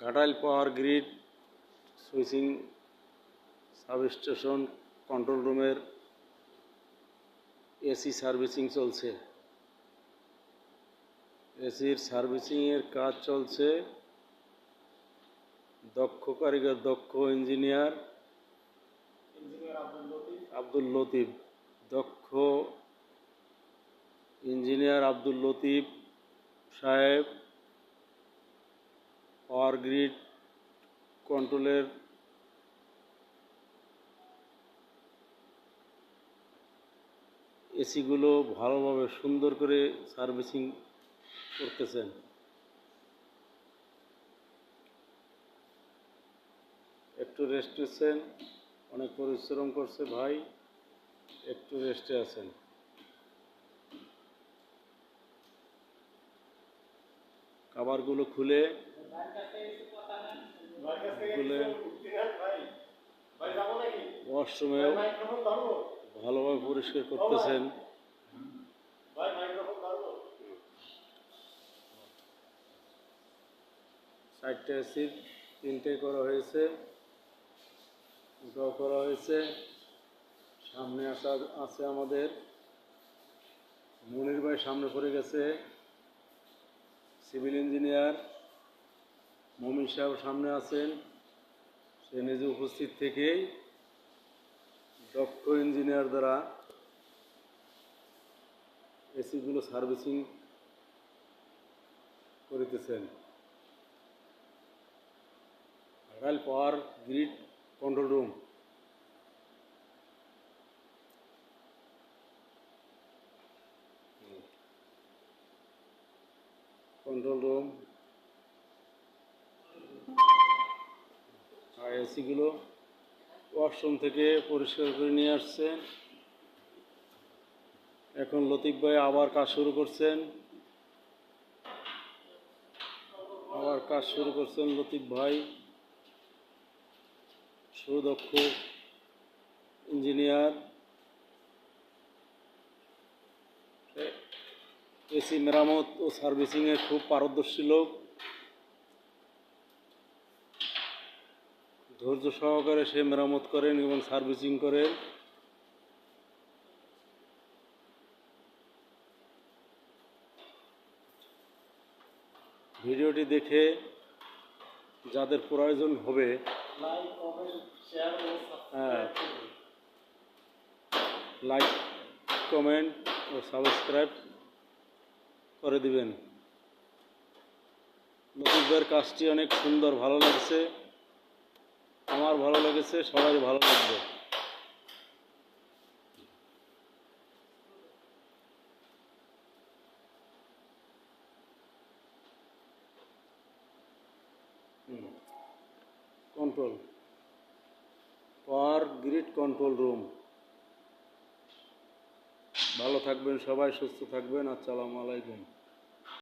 Ghatail power grid, switching, substation, control রুমের AC servicing চলছে। এসির সার্ভিসিংয়ের কাজ চলছে। দক্ষ কারিগর, দক্ষ ইঞ্জিনিয়ার আব্দুল লতিফ, দক্ষ ইঞ্জিনিয়ার আব্দুল লতিফ সাহেব পাওয়ার গ্রিড কন্ট্রোলের এসিগুলো ভালোভাবে সুন্দর করে সার্ভিসিং করতেছেন। একটু রেস্ট নিচ্ছেন, অনেক পরিশ্রম করছে ভাই, একটু রেস্টে আছেন। খাবারগুলো খুলে খুলে ভালোভাবে পরিষ্কার করতেছেন। চারটে সিট তিনটে করা হয়েছে ওটাও করা হয়েছে। সামনে আসা আছে আমাদের। মনির ভাই সামনে পড়ে গেছে, সিভিল ইঞ্জিনিয়ার। মমিন সাহেব সামনে আছেন। সে নিজে উপস্থিত থেকেই দক্ষ ইঞ্জিনিয়ার দ্বারা এসিগুলো সার্ভিসিং করিতেছেন। Ghatail power grid control room. Control room এসিগুলো washroom থেকে পরিষ্কার করে নিয়ে আসছেন। এখন লতিফ ভাই আবার কাজ শুরু করছেন। আবার কাজ শুরু করছেন লতিফ ভাই। সুদক্ষ ইঞ্জিনিয়ার। এসি মেরামত ও সার্ভিসিংয়ে খুব পারদর্শী লোক। ধৈর্য সহকারে সে মেরামত করেন এবং সার্ভিসিং করেন। ভিডিওটি দেখে যাদের প্রয়োজন হবে হ্যাঁ লাইক, কমেন্ট ও সাবস্ক্রাইব করে দিবেন। নতুনদের কাজটি অনেক সুন্দর, ভালো লাগছে। আমার ভালো লেগেছে সবাই ভালো লাগবে। Control power grid control room ভালো থাকবেন সবাই, সুস্থ থাকবেন। আসসালামু আলাইকুম।